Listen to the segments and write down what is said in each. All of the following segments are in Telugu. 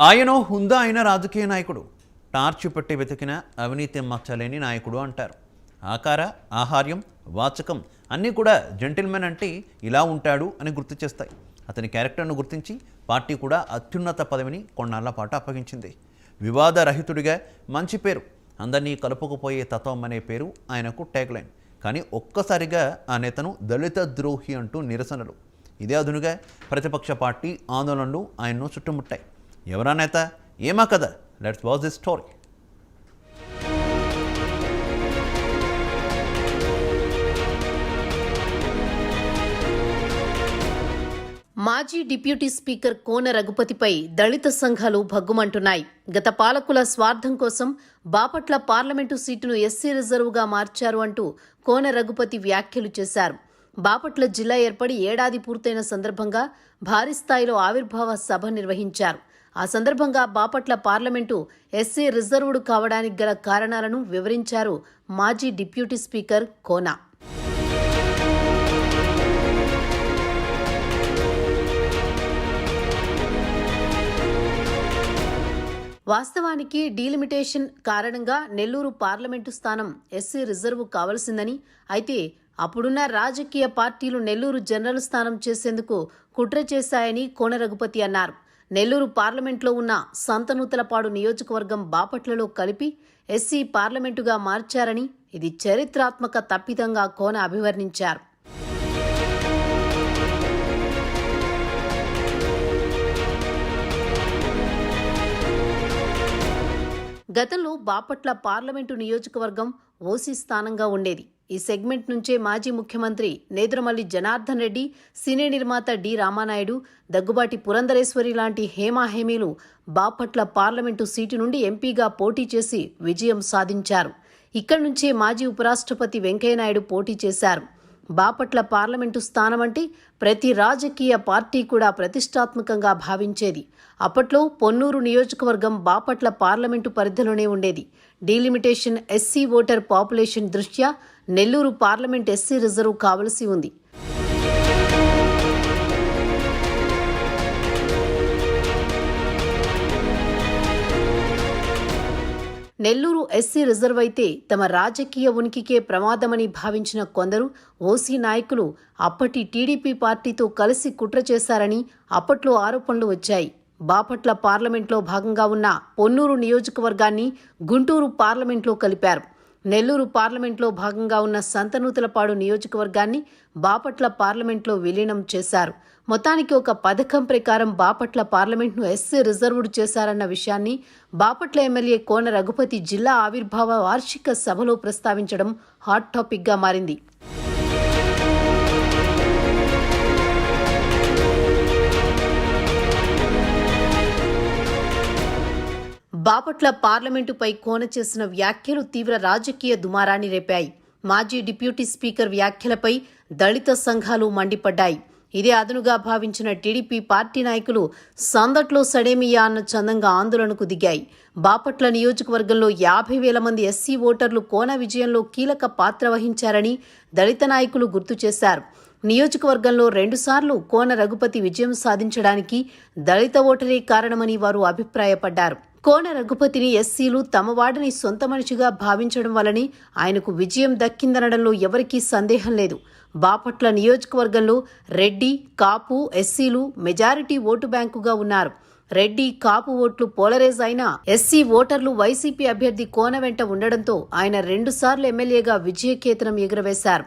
ఆయన హుందా అయిన రాజకీయ నాయకుడు. టార్చ్ పెట్టి వెతికిన అవినీతి మచ్చలేని నాయకుడు అంటారు. ఆకార ఆహార్యం వాచకం అన్నీ కూడా జెంటిల్మెన్ అంటే ఇలా ఉంటాడు అని గుర్తు చేస్తాయి. అతని క్యారెక్టర్ను గుర్తించి పార్టీ కూడా అత్యున్నత పదవిని కొన్నాళ్ళ పాటు అప్పగించింది. వివాదరహితుడిగా మంచి పేరు అందరినీ కలుపుకుపోయే తత్వం అనే పేరు ఆయనకు ట్యాగ్లైన్ కానీ ఒక్కసారిగా ఆ నేతను దళిత ద్రోహి అంటూ నిరసనలు. ఇదే అదునుగా ప్రతిపక్ష పార్టీ ఆందోళనలు ఆయన్ను చుట్టుముట్టాయి. ఎవరా నేత? ఏమా కదా లెట్స్ వాజ్ దిస్ స్టోరీ మాజీ డిప్యూటీ స్పీకర్ కోన రఘుపతిపై దళిత సంఘాలు భగ్గుమంటున్నాయి. గత పాలకుల స్వార్థం కోసం బాపట్ల పార్లమెంటు సీటును ఎస్సీ రిజర్వ్గా మార్చారు అంటూ కోన రఘుపతి వ్యాఖ్యలు చేశారు. బాపట్ల జిల్లా ఏర్పడి ఏడాది పూర్తయిన సందర్భంగా భారీ స్థాయిలో ఆవిర్భావ సభ నిర్వహించారు. ఆ సందర్భంగా బాపట్ల పార్లమెంటు ఎస్సీ రిజర్వ్డ్ కావడానికి గల కారణాలను వివరించారు మాజీ డిప్యూటీ స్పీకర్ కోనా. వాస్తవానికి డీలిమిటేషన్ కారణంగా నెల్లూరు పార్లమెంటు స్థానం ఎస్సీ రిజర్వ్ కావలసిందని అయితే అప్పుడున్న రాజకీయ పార్టీలు నెల్లూరు జనరల్ స్థానం చేసేందుకు కుట్ర చేశాయని కోన రఘుపతి అన్నారు. నెల్లూరు పార్లమెంట్లో ఉన్న సంతనూతలపాడు నియోజకవర్గం బాపట్లలో కలిపి ఎస్సీ పార్లమెంటుగా మార్చారని ఇది చరిత్రాత్మక తప్పిదంగా కోన అభివర్ణించారు. గతంలో బాపట్ల పార్లమెంటు నియోజకవర్గం ఓసీ స్థానంగా ఉండేది. ఈ సెగ్మెంట్ నుంచే మాజీ ముఖ్యమంత్రి నేదురమల్లి జనార్దన్ రెడ్డి సినీ నిర్మాత డి రామానాయుడు దగ్గుబాటి పురంధరేశ్వరి లాంటి హేమాహేమీలు బాపట్ల పార్లమెంటు సీటు నుండి ఎంపీగా పోటీ చేసి విజయం సాధించారు. ఇక్కడి నుంచే మాజీ ఉపరాష్ట్రపతి వెంకయ్యనాయుడు పోటీ చేశారు. బాపట్ల పార్లమెంటు స్థానం అంటే ప్రతి రాజకీయ పార్టీ కూడా ప్రతిష్టాత్మకంగా భావించేది. అప్పట్లో పొన్నూరు నియోజకవర్గం బాపట్ల పార్లమెంటు పరిధిలోనే ఉండేది. డీలిమిటేషన్ ఎస్సీ ఓటర్ పాపులేషన్ దృష్ట్యా నెల్లూరు పార్లమెంట్ ఎస్సీ రిజర్వ్ కావలసి ఉంది. నెల్లూరు ఎస్సీ రిజర్వ్ అయితే తమ రాజకీయ ఉనికికే ప్రమాదమని భావించిన కొందరు ఓసీ నాయకులు అప్పటి టీడీపీ పార్టీతో కలిసి కుట్ర చేశారని అప్పట్లో ఆరోపణలు వచ్చాయి. బాపట్ల పార్లమెంట్లో భాగంగా ఉన్న పొన్నూరు నియోజకవర్గాన్ని గుంటూరు పార్లమెంట్లో కలిపారు. నెల్లూరు పార్లమెంట్లో భాగంగా ఉన్న సంతనూతలపాడు నియోజకవర్గాన్ని బాపట్ల పార్లమెంట్లో విలీనం చేశారు. మొత్తానికి ఒక పథకం ప్రకారం బాపట్ల పార్లమెంట్ను ఎస్సీ రిజర్వ్డ్ చేశారన్న విషయాన్ని బాపట్ల ఎమ్మెల్యే కోన రఘుపతి జిల్లా ఆవిర్భావ వార్షిక సభలో ప్రస్తావించడం హాట్ టాపిక్గా మారింది. బాపట్ల పార్లమెంటుపై కోన చేసిన వ్యాఖ్యలు తీవ్ర రాజకీయ దుమారాన్ని రేపాయి. మాజీ డిప్యూటీ స్పీకర్ వ్యాఖ్యలపై దళిత సంఘాలు మండిపడ్డాయి. ఇదే అదనుగా భావించిన టీడీపీ పార్టీ నాయకులు సందట్లో సడేమియా అన్న చందంగా ఆందోళనకు దిగాయి. బాపట్ల నియోజకవర్గంలో యాభై వేల మంది ఎస్సీ ఓటర్లు కోన విజయంలో కీలక పాత్ర వహించారని దళిత నాయకులు గుర్తు చేశారు. నియోజకవర్గంలో రెండుసార్లు కోన రఘుపతి విజయం సాధించడానికి దళిత ఓటరే కారణమని వారు అభిప్రాయపడ్డారు. కోన రఘుపతిని ఎస్సీలు తమ వాడిని సొంత మనిషిగా భావించడం వలని ఆయనకు విజయం దక్కిందనడంలో ఎవరికీ సందేహం లేదు. బాపట్ల నియోజకవర్గంలో రెడ్డి కాపు ఎస్సీలు మెజారిటీ ఓటు బ్యాంకుగా ఉన్నారు. రెడ్డి కాపు ఓట్లు పోలరైజ్ అయిన ఎస్సీ ఓటర్లు వైసీపీ అభ్యర్థి కోన వెంట ఉండడంతో ఆయన రెండుసార్లు ఎమ్మెల్యేగా విజయకేతనం ఎగురవేశారు.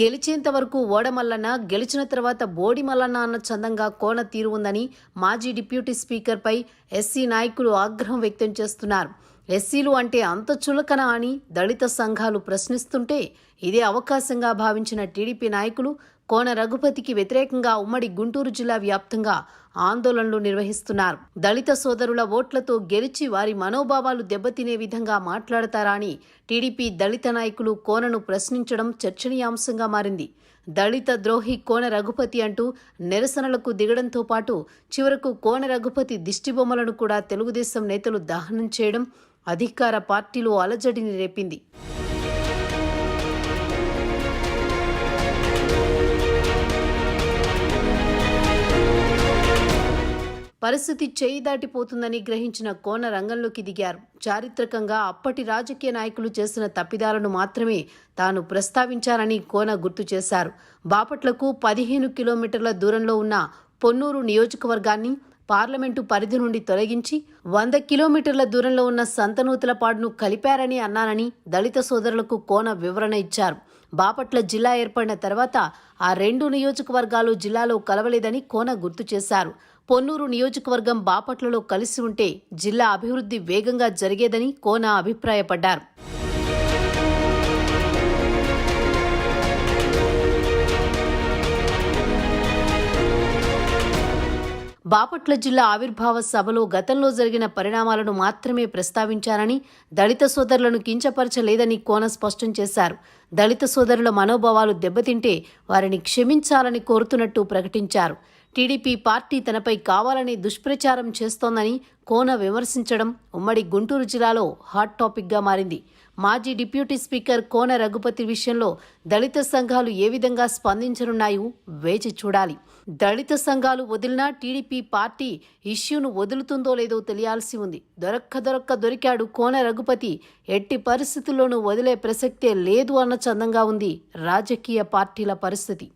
గెలిచేంత వరకు ఓడమల్లన్న గెలిచిన తర్వాత బోడి మల్లన్న అన్న చందంగా కోన తీరు ఉందని మాజీ డిప్యూటీ స్పీకర్పై ఎస్సీ నాయకులు ఆగ్రహం వ్యక్తం చేస్తున్నారు. ఎస్సీలు అంటే అంత చులకన అని దళిత సంఘాలు ప్రశ్నిస్తుంటే ఇదే అవకాశంగా భావించిన టీడీపీ నాయకులు కోన రఘుపతికి వ్యతిరేకంగా ఉమ్మడి గుంటూరు జిల్లా వ్యాప్తంగా ఆందోళనలు నిర్వహిస్తున్నారు. దళిత సోదరుల ఓట్లతో గెలిచి వారి మనోభావాలు దెబ్బతినే విధంగా మాట్లాడతారా అని టీడీపీ దళిత నాయకులు కోనను ప్రశ్నించడం చర్చనీయాంశంగా మారింది. దళిత ద్రోహి కోన రఘుపతి అంటూ నిరసనలకు దిగడంతో పాటు చివరకు కోన రఘుపతి దిష్టిబొమ్మలను కూడా తెలుగుదేశం నేతలు దహనం చేయడం అధికార పార్టీలో అలజడిని రేపింది. పరిస్థితి చేయి దాటిపోతుందని గ్రహించిన కోన రంగంలోకి దిగారు. చారిత్రకంగా అప్పటి రాజకీయ నాయకులు చేసిన తప్పిదాలను మాత్రమే తాను ప్రస్తావించారని కోన గుర్తు చేశారు. బాపట్లకు పదిహేను కిలోమీటర్ల దూరంలో ఉన్న పొన్నూరు నియోజకవర్గాన్ని పార్లమెంటు పరిధి నుండి తొలగించి వంద కిలోమీటర్ల దూరంలో ఉన్న సంతనూతలపాడును కలిపారని అన్నానని దళిత సోదరులకు కోన వివరణ ఇచ్చారు. బాపట్ల జిల్లా ఏర్పడిన తర్వాత ఆ రెండు నియోజకవర్గాలు జిల్లాలో కలవలేదని కోన గుర్తు చేశారు. పొన్నూరు నియోజకవర్గం బాపట్లలో కలిసి ఉంటే జిల్లా అభివృద్ధి వేగంగా జరిగేదని కోన అభిప్రాయపడ్డారు. బాపట్ల జిల్లా ఆవిర్భావ సభలో గతంలో జరిగిన పరిణామాలను మాత్రమే ప్రస్తావించారని దళిత సోదరులను కించపరచలేదని కోన స్పష్టం చేశారు. దళిత సోదరుల మనోభావాలు దెబ్బతింటే వారిని క్షమించాలని కోరుతున్నట్టు ప్రకటించారు. టీడీపీ పార్టీ తనపై కావాలని దుష్ప్రచారం చేస్తోందని కోన విమర్శించడం ఉమ్మడి గుంటూరు జిల్లాలో హాట్ టాపిక్గా మారింది. మాజీ డిప్యూటీ స్పీకర్ కోన రఘుపతి విషయంలో దళిత సంఘాలు ఏ విధంగా స్పందించనున్నాయో వేచి చూడాలి. దళిత సంఘాలు వదిలినా టీడీపీ పార్టీ ఇష్యూను వదులుతుందో లేదో తెలియాల్సి ఉంది. దొరక్క దొరక్క దొరికాడు కోన రఘుపతి. ఎట్టి పరిస్థితుల్లోనూ వదిలే ప్రసక్తే లేదు అన్న చందంగా ఉంది రాజకీయ పార్టీల పరిస్థితి.